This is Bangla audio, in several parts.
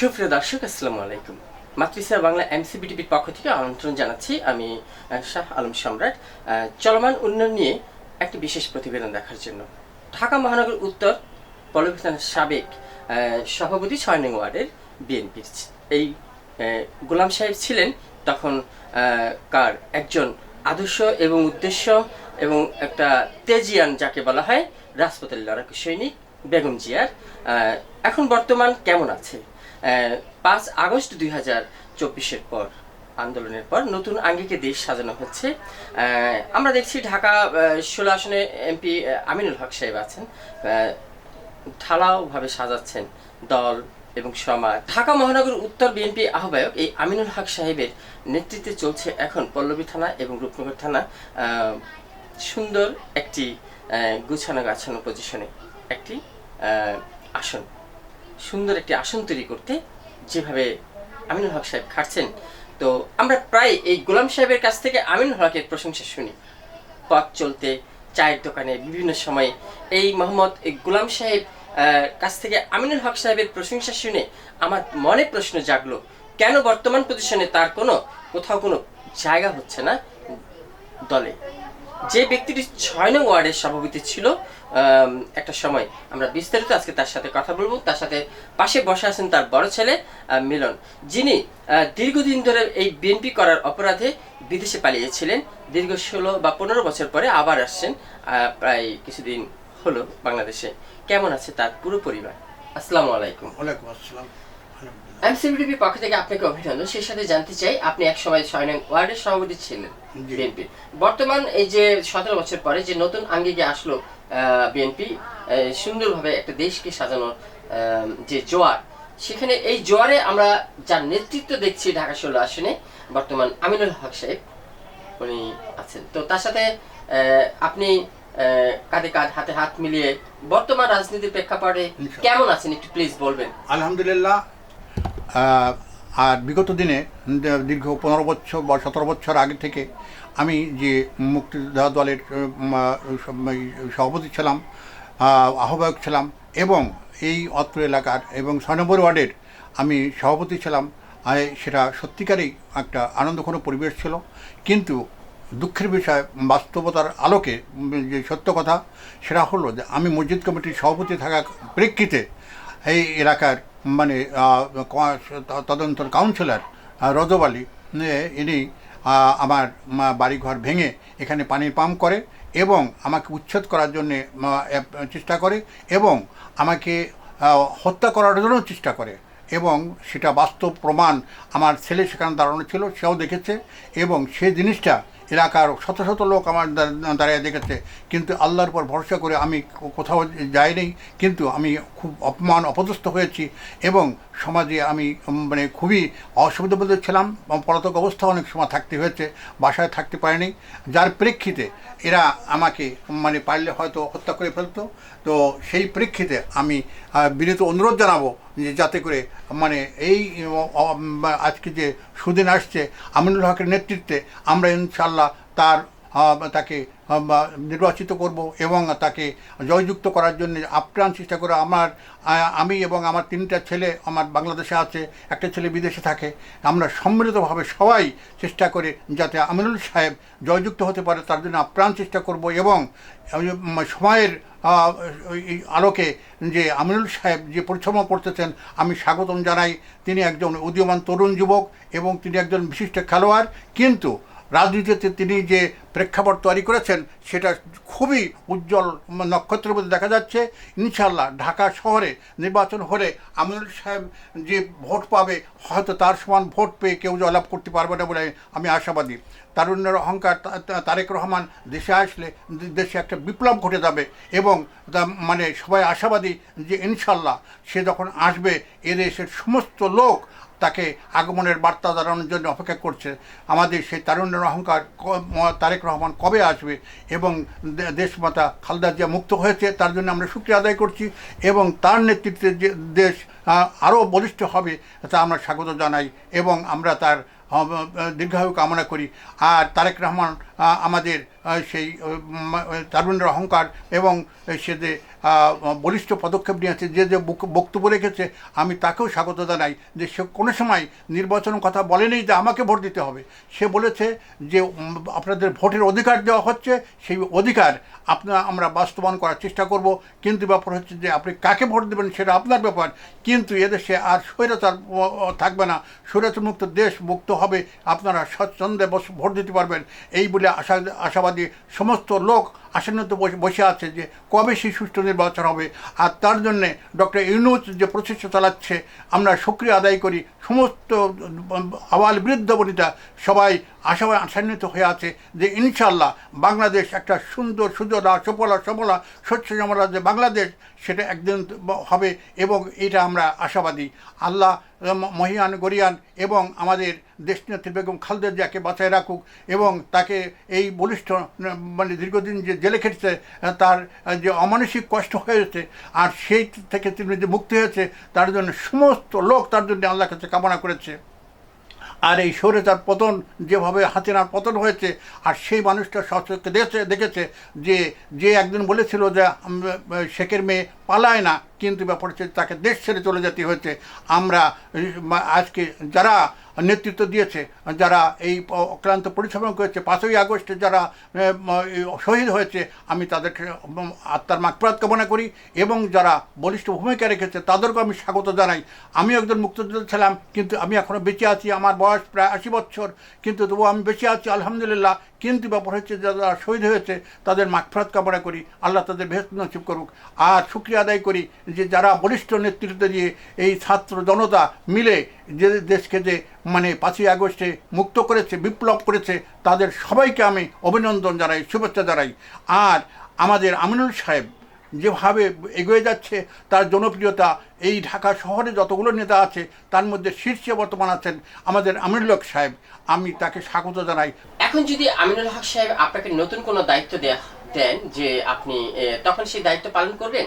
সুপ্রিয় দর্শক, আসসালামু আলাইকুম। মাতৃসা বাংলা এমসিবিটিভির পক্ষ থেকে আমন্ত্রণ জানাচ্ছি আমি শাহ আলম সম্রাট। চলমান উন্নয়ন নিয়ে একটি বিশেষ প্রতিবেদন দেখার জন্য। ঢাকা মহানগর উত্তর পল্লবী সাবেক সভাপতি ছয় নং ওয়ার্ডের বিএনপির। এই গোলাম সাহেব ছিলেন তখন কার একজন আদর্শ এবং উদ্দেশ্য এবং একটা তেজিয়ান যাকে বলা হয় রাজপথের লড়াকু সৈনিক বেগম জিয়ার। এখন বর্তমান কেমন আছে? পাঁচ আগস্ট দুই হাজার চব্বিশের পর আন্দোলনের পর নতুন আঙ্গিকে দেশ সাজানো হচ্ছে। আমরা দেখছি ঢাকা ষোলো আসনে এমপি আমিনুল হক সাহেব আছেন। ঢালাওভাবে সাজাচ্ছেন দল এবং সমাজ। ঢাকা মহানগর উত্তর বিএনপি আহ্বায়ক এই আমিনুল হক সাহেবের নেতৃত্বে চলছে এখন পল্লবী থানা এবং রূপনগর থানা সুন্দর একটি গুছানো গাছানো পজিশনে একটি আসন। সুন্দর একটি আসন তৈরি করতে যেভাবে আমিনুল হক সাহেব খাটছেন, তো আমরা প্রায় এই গোলাম সাহেবের কাছ থেকে আমিনুল হকের প্রশংসা শুনি। পথ চলতে, চায়ের দোকানে, বিভিন্ন সময়ে এই মোহাম্মদ, এই গোলাম সাহেব কাছ থেকে আমিনুল হক সাহেবের প্রশংসা শুনে আমার মনে প্রশ্ন জাগলো, কেন বর্তমান পজিশনে তার কোনো, কোথাও কোনো জায়গা হচ্ছে না দলে? যে ব্যক্তিটি ছয় নং ওয়ার্ডের সভাপতি ছিল একটা সময় আমরা বিস্তারিত আজকে তার সাথে কথা বলব। তার সাথে পাশে বসে আছেন তার বড় ছেলে মিলন। যিনি দীর্ঘদিন ধরে এই বিএনপি করার অপরাধে বিদেশে পালিয়েছিলেন। দীর্ঘ ষোলো বা পনেরো বছর পরে আবার আসছেন প্রায় কিছুদিন হলো বাংলাদেশে। কেমন আছে তার পুরো পরিবার? আসসালামু আলাইকুম। ওয়ালাইকুম আসসালাম। এমসিবিটিভি পক্ষ থেকে আপনাকে অভিনন্দন। সেই সাথে জানতে চাই আপনি এক সময় ছয় নং ওয়ার্ডের সভাপতি ছিলেন বিএনপি বর্তমান এই যে সতেরো বছর পরে যে নতুন আঙ্গিকে আসলো বিএনপি সুন্দরভাবে একটা দেশকে সাজানোর যে জোয়ার সেখানে এই জোয়ারে আমরা যার নেতৃত্ব দেখছি ঢাকা ষোলো আসনে বর্তমান আমিনুল হক সাহেব উনি আছেন। তো তার সাথে আপনি কাঁধে কাঁধ হাতে হাত মিলিয়ে বর্তমান রাজনীতির প্রেক্ষাপটে কেমন আছেন? একটু প্লিজ বলবেন। আলহামদুলিল্লাহ আর বিগত দিনে, দীর্ঘ পনেরো বছর বা সতেরো বছর আগে থেকে আমি যে মুক্তিযোদ্ধা দলের সভাপতি ছিলাম আহ্বায়ক ছিলাম এবং এই অত্র এলাকার এবং ছয় নম্বর ওয়ার্ডের আমি সভাপতি ছিলাম সেটা সত্যিকারেই একটা আনন্দঘন পরিবেশ ছিল। কিন্তু দুঃখের বিষয়, বাস্তবতার আলোকে যে সত্য কথা, সেটা হলো যে আমি মসজিদ কমিটির সভাপতি থাকা প্রেক্ষিতে এই এলাকার মানে তদন্তর কাউন্সিলর আহ, রজব আলী ইনি আমার বাড়িঘর ভেঙে এখানে পানির পাম্প করে এবং আমাকে উচ্ছেদ করার জন্যে চেষ্টা করে এবং আমাকে হত্যা করার জন্য চেষ্টা করে এবং সেটা বাস্তব প্রমাণ আমার ছেলে সেখানে দাঁড়ানো ছিল সেও দেখেছে এবং সে জিনিসটা এলাকার শত শত লোক আমার দাঁড়িয়ে দেখেছে। কিন্তু আল্লাহর উপর ভরসা করে আমি কোথাও যাইনি। কিন্তু আমি খুব অপমান, অপদস্থ হয়েছি এবং সমাজে আমি মানে খুবই অসুবিধা মধ্যে ছিলাম। পলাতক অবস্থা অনেক সময় থাকতে হয়েছে, বাসায় থাকতে পারেনি। যার প্রেক্ষিতে এরা আমাকে মানে পারলে হয়তো হত্যা করে ফেলতো। তো সেই প্রেক্ষিতে আমি বিনীত অনুরোধ জানাব যে যাতে করে মানে এই আজকে যে সুদিন আসছে, আমিনুল হকের নেতৃত্বে আমরা ইনশাল্লাহ তার তাকে নির্বাচিত করব এবং তাকে জয়যুক্ত করার জন্য আপ্রাণ চেষ্টা করে আমার আমি এবং আমার তিনটা ছেলে আমার বাংলাদেশে আছে, একটা ছেলে বিদেশে থাকে, আমরা সম্মিলিতভাবে সবাই চেষ্টা করে যাতে আমিনুল সাহেব জয়যুক্ত হতে পারে, তার জন্য আপ্রাণ চেষ্টা করব এবং সময়ের আলোকে যে আমিনুল সাহেব যে পরিশ্রম করতেছেন, আমি স্বাগতম জানাই। তিনি একজন উদীয়মান তরুণ যুবক এবং তিনি একজন বিশিষ্ট খেলোয়াড়, কিন্তু রাজনীতিতে তিনি যে প্রেক্ষাপট তৈরি করেছেন, সেটা খুবই উজ্জ্বল নক্ষত্রের মধ্যে দেখা যাচ্ছে। ইনশাল্লাহ ঢাকা শহরে নির্বাচন হলে আমিনুল সাহেব যে ভোট পাবে, হয়তো তার সমান ভোট পেয়ে কেউ জয়লাভ করতে পারবে না বলে আমি আশাবাদী। তারুণ্যের অহংকার তারেক রহমান দেশে আসলে দেশে একটা বিপ্লব ঘটে যাবে এবং মানে সবাই আশাবাদী যে ইনশাল্লাহ সে যখন আসবে এদেশের সমস্ত লোক তাকে আগমনের বার্তা দাঁড়ানোর জন্য অপেক্ষা করছে। আমাদের সেই তারুণ্যের অহংকার তারেক রহমান কবে আসবে এবং দেশমাতা খালদা জিয়া মুক্ত হয়েছে তার জন্য আমরা শুক্রিয়া আদায় করছি এবং তার নেতৃত্বে যে দেশ আরও বলিষ্ঠ হবে তা আমরা স্বাগত জানাই এবং আমরা তার দীর্ঘায়ু কামনা করি। আর তারেক রহমান আমাদের সেই তারুণ্যের অহংকার এবং সে যে বলিষ্ঠ পদক্ষেপ নিয়েছে যে যে বক্তব্য রেখেছে, আমি তাকেও স্বাগত জানাই। যে সে কোনো সময় নির্বাচন কথা বলেনি যে আমাকে ভোট দিতে হবে। সে বলেছে যে আপনাদের ভোটের অধিকার দেওয়া হচ্ছে, সেই অধিকার আপনার আমরা বাস্তবায়ন করার চেষ্টা করব। কিন্তু ব্যাপার হচ্ছে যে, আপনি কাকে ভোট দেবেন সেটা আপনার ব্যাপার। কিন্তু এদেশে আর স্বৈরাচার থাকবে না। স্বৈরাচার মুক্ত দেশ মুক্ত হবে, আপনারা স্বচ্ছন্দে ভোট দিতে পারবেন। এই বলে আশা, আশাবাদী সমস্ত লোক আসান্বিত বসে আছে যে কবে সেই সুষ্ঠু নির্বাচন হবে? আর তার জন্যে ডক্টর ইউনুস যে প্রচেষ্টা চালাচ্ছে, আমরা সক্রিয় আদায় করি। সমস্ত আবাল বৃদ্ধ বনিতা সবাই আশা, আশান্বিত হয়ে আছে যে ইনশাল্লাহ বাংলাদেশ একটা সুন্দর, সুজলা, সফলা সফলা স্বচ্ছ জমলা যে বাংলাদেশ সেটা একদিন হবে এবং এটা আমরা আশাবাদী। আল্লাহ মহিয়ান, গরিয়ান এবং আমাদের দেশনেত্রী বেগম খালদের জিয়াকে বাঁচায় রাখুক এবং তাকে এই বলিষ্ঠ মানে দীর্ঘদিন যে জেলে খেটেছে, তার যে অমানসিক কষ্ট হয়েছে আর সেই থেকে তিনি যে মুক্তি হয়েছে, তার জন্য সমস্ত লোক তার জন্য আল্লাহ কাছে কামনা করেছে। আর এই তার পতন যেভাবে হাসিনার পতন হয়েছে, আর সেই মানুষটা সচক্ষে দেখেছে দেখেছে যে যে একদিন বলেছিল যে শেখের মেয়ে পালায় না, কিন্তু ব্যাপার হচ্ছে তাকে দেশ ছেড়ে চলে যেতে হয়েছে। আমরা আজকে যারা নেতৃত্ব দিয়েছে, যারা এই অক্লান্ত পরিশ্রম করেছে, পাঁচই আগস্টে যারা শহীদ হয়েছে, আমি তাদেরকে আত্মার মাকপ্রাত কামনা করি এবং যারা বলিষ্ঠ ভূমিকা রেখেছে, তাদেরকেও আমি স্বাগত জানাই। আমি একজন মুক্তিযোদ্ধা ছিলাম, কিন্তু আমি এখনও বেঁচে আছি, আমার বয়স প্রায় আশি বছর, কিন্তু তবুও আমি বেঁচে আছি, আলহামদুলিল্লাহ। কিন্তু ব্যাপার হচ্ছে যারা শহীদ হয়েছে, তাদের মাকফরাত কামনা করি, আল্লাহ তাদের ভেস্ত নসিব করুক। আর শুক্রিয়া আদায় করি যে যারা বলিষ্ঠ নেতৃত্ব দিয়ে এই ছাত্র জনতা মিলে যে দেশকে যে মানে পাঁচই আগস্টে মুক্ত করেছে, বিপ্লব করেছে, তাদের সবাইকে আমি অভিনন্দন জানাই, শুভেচ্ছা জানাই। আর আমাদের আমিনুল সাহেব যেভাবে এগিয়ে যাচ্ছে, তার জনপ্রিয়তা এই ঢাকা শহরে যতগুলো নেতা আছে, তার মধ্যে শীর্ষে বর্তমান আছেন আমাদের আমিনুল হক সাহেব। আমি তাকে স্বাগত জানাই। এখন যদি আমিনুল হক সাহেব আপনাকে নতুন কোনো দায়িত্ব দেয়া দেন যে আপনি তখন সেই দায়িত্ব পালন করবেন?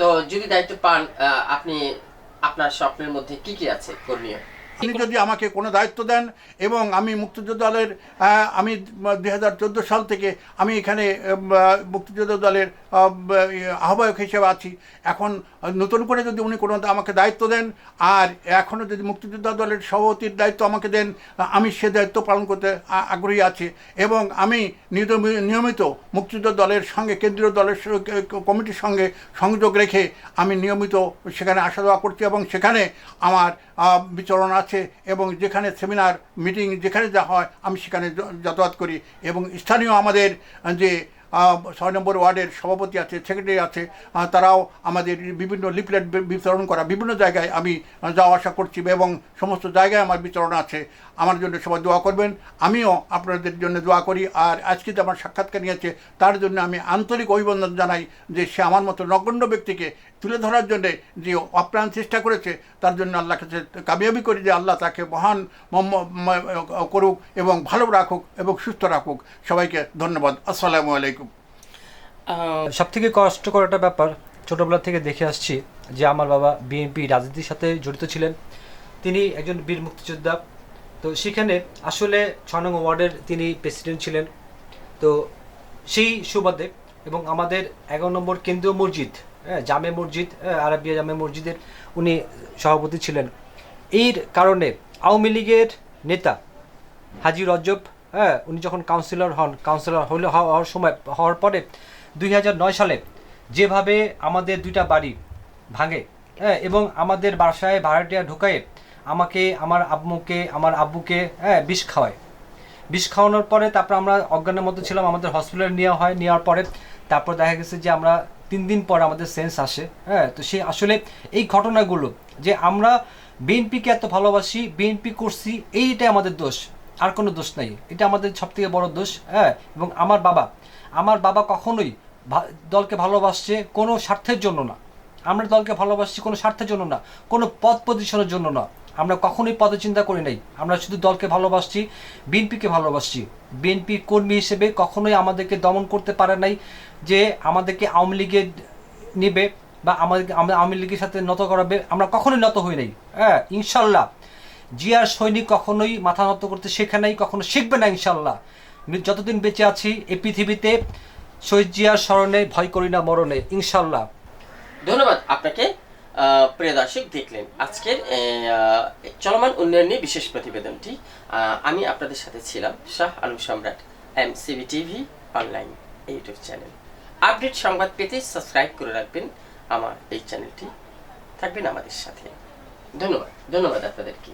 তো যদি দায়িত্ব পান আপনি আপনার স্বপ্নের মধ্যে কি কি আছে করণীয় আপনি যদি আমাকে কোনো দায়িত্ব দেন এবং আমি মুক্তিযোদ্ধা দলের আমি দুই হাজার চোদ্দ সাল থেকে আমি এখানে মুক্তিযোদ্ধা দলের আহ্বায়ক হিসেবে আছি। এখন নতুন করে যদি উনি কোনো আমাকে দায়িত্ব দেন আর এখনও যদি মুক্তিযোদ্ধা দলের সভাপতির দায়িত্ব আমাকে দেন আমি সে দায়িত্ব পালন করতে আগ্রহী আছি। এবং আমি নিয়মি- নিয়মিত মুক্তিযোদ্ধা দলের সঙ্গে কেন্দ্রীয় দলের কমিটির সঙ্গে সংযোগ রেখে আমি নিয়মিত সেখানে আসা যাওয়া করছি এবং সেখানে আমার বিচরণ আছে। এবং যেখানে সেমিনার মিটিং যেখানে যা হয়, আমি সেখানে যাতায়াত করি এবং স্থানীয় আমাদের যে ছয় নম্বর ওয়ার্ডের সভাপতি আছে, সেক্রেটারি আছে তারাও আমাদের বিভিন্ন লিফলেট বিতরণ করা, বিভিন্ন জায়গায় আমি যাওয়া আসা করছি এবং সমস্ত জায়গায় আমার বিচরণ আছে। আমার জন্য সবাই দোয়া করবেন, আমিও আপনাদের জন্য দোয়া করি, আর আজকে যে আমার সাক্ষাৎকার নিয়েছে, তার জন্য আমি আন্তরিক অভিনন্দন জানাই যে সে আমার মতো নগণ্য ব্যক্তিকে তুলে ধরার জন্যে যে অপ্রাণ চেষ্টা করেছে, তার জন্য আল্লাহ কাছে কামিয়াবি করি যে আল্লাহ তাকে মহান করুক এবং ভালো রাখুক এবং সুস্থ রাখুক। সবাইকে ধন্যবাদ। আসসালামু আলাইকুম। সব থেকে কষ্টকর একটা ব্যাপার ছোটোবেলা থেকে দেখে আসছি যে আমার বাবা বিএনপি রাজনীতির সাথে জড়িত ছিলেন। তিনি একজন বীর মুক্তিযোদ্ধা। তো সেখানে আসলে ছয় নং ওয়ার্ডের তিনি প্রেসিডেন্ট ছিলেন। তো সেই সুবাদে এবং আমাদের এগারো নম্বর কেন্দ্রীয় মসজিদ হ্যাঁ জামে মসজিদ হ্যাঁ, আরাবিয়া জামে মসজিদের উনি সভাপতি ছিলেন। এর কারণে আওয়ামী লীগের নেতা হাজি রজব হ্যাঁ উনি যখন কাউন্সিলর হন কাউন্সিলর হলে হওয়ার সময় হওয়ার পরে দুই সালে যেভাবে আমাদের দুইটা বাড়ি ভাঙে হ্যাঁ এবং আমাদের বাসায় ভাড়াটিয়া ঢুকায়ে আমাকে, আমার আম্মুকে, আমার আব্বুকে হ্যাঁ বিষ খাওয়ায়। বিষ খাওয়ানোর পরে তারপর আমরা অজ্ঞানের মতো ছিলাম, আমাদের হসপিটালে নেওয়া হয়, নেওয়ার পরে তারপর দেখা গেছে যে আমরা তিন দিন পর আমাদের সেন্স আসে হ্যাঁ তো সে আসলে এই ঘটনাগুলো যে আমরা বিএনপিকে এত ভালোবাসি, বিএনপি করছি, এইটাই আমাদের দোষ। আর কোনো দোষ নাই। এটা আমাদের সব থেকে বড় দোষ হ্যাঁ? এবং আমার বাবা আমার বাবা কখনোই দলকে ভালোবাসছে কোনো স্বার্থের জন্য না। আমরা দলকে ভালোবাসছি কোনো স্বার্থের জন্য না, কোনো পদ পজিশনের জন্য না। আমরা কখনোই পদে চিন্তা করি নাই। আমরা শুধু দলকে ভালোবাসছি, বিএনপিকে ভালোবাসছি। বিএনপি কর্মী হিসেবে কখনোই আমাদেরকে দমন করতে পারে নাই যে আমাদেরকে আওয়ামী লীগে নেবে বা আমাদেরকে আমরা আওয়ামী লীগের সাথে নত করাবে। আমরা কখনোই নত হই নাই হ্যাঁ? ইনশাল্লাহ। জিয়ার সৈনিক কখনোই মাথা নত করতে শেখে নাই, কখনো শিখবে না ইনশাল্লাহ। যতদিন বেঁচে আছি, এই পৃথিবীতে শহীদ জিয়ার স্মরণে ভয় করি না মরণে, ইনশাল্লাহ। ধন্যবাদ আপনাকে প্রিয় দর্শক, দেখলেন আজকের চলমান উন্নয়ন নিয়ে বিশেষ প্রতিবেদনটি। আমি আপনাদের সাথে ছিলাম Shah Alam Samrat M CB TV, online YouTube channel. Update সংবাদ পেতে সাবস্ক্রাইব করে রাখবেন আমার এই চ্যানেলটি। থাকবেন আমাদের সাথে। ধন্যবাদ ধন্যবাদ আপনাদেরকে।